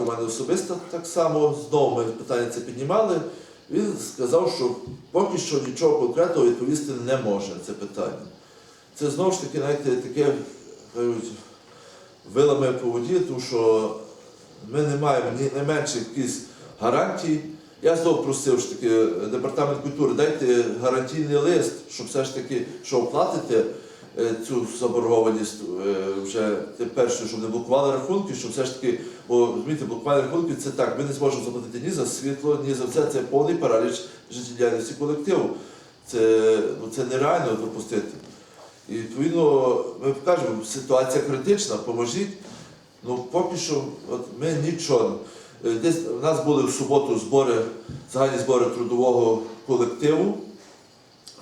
У мене особисто так само знову ми питання це піднімали. Він сказав, що поки що нічого конкретного відповісти не може це питання. Це знову ж таки, знаєте, таке вилами по воді, тому що ми не маємо ні найменших якихось гарантій. Я знову просив ж таки департамент культури, дайте гарантійний лист, щоб все ж таки, що оплатите е, цю заборгованість е, вже що щоб не блокували рахунки, щоб все ж таки, бо розумієте, блокування рахунків це так, ми не зможемо заплатити ні за світло, ні за все. Це повний параліч життєдіяльності колективу. Це, ну, це нереально допустити. І відповідно ми кажемо, ситуація критична, поможіть. Ну поки що от ми нічого. Е, Десь у нас були в суботу збори, загальні збори трудового колективу.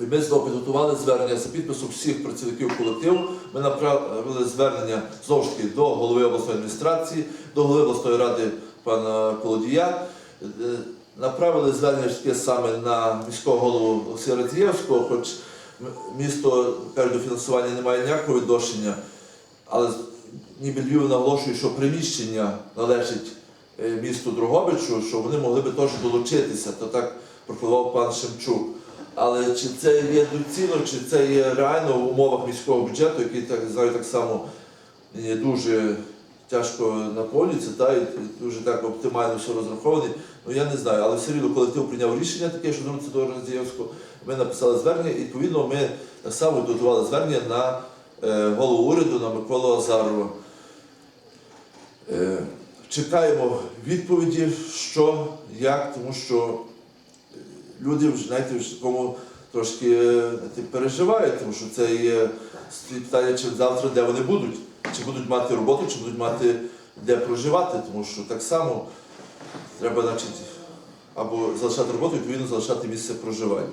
І ми підготували звернення за підписом всіх працівників колективу. Ми направили звернення знову ж таки до голови обласної адміністрації, до голови обласної ради пана Колодія. Е, Направили звернення саме на міського голову Олексія Радзієвського, хоч місто каже, до фінансування не має ніякого відношення, але ніби Львів наголошує, що приміщення належить е, місту Дрогобичу, що вони могли би теж долучитися, то так прокламував пан Шемчук. Але чи це є доцільно, чи це є реально в умовах міського бюджету, який так знаю так само є дуже тяжко наповнюється, та і дуже так оптимально все розрахований. Ну я не знаю, але все рівно колектив прийняв рішення таке, що звернутися до Радзієвського. Ми написали звернення, і відповідно ми так само готували звернення на е, голову уряду на Миколу Азарова. Е, Чекаємо відповіді, що, як, тому що люди вже знаєте, в такому трошки е, знаєте, переживають, тому що це є питання, чи завтра де вони будуть, чи будуть мати роботу, чи будуть мати де проживати, тому що так само треба, значить, або залишати роботу, відповідно залишати місце проживання.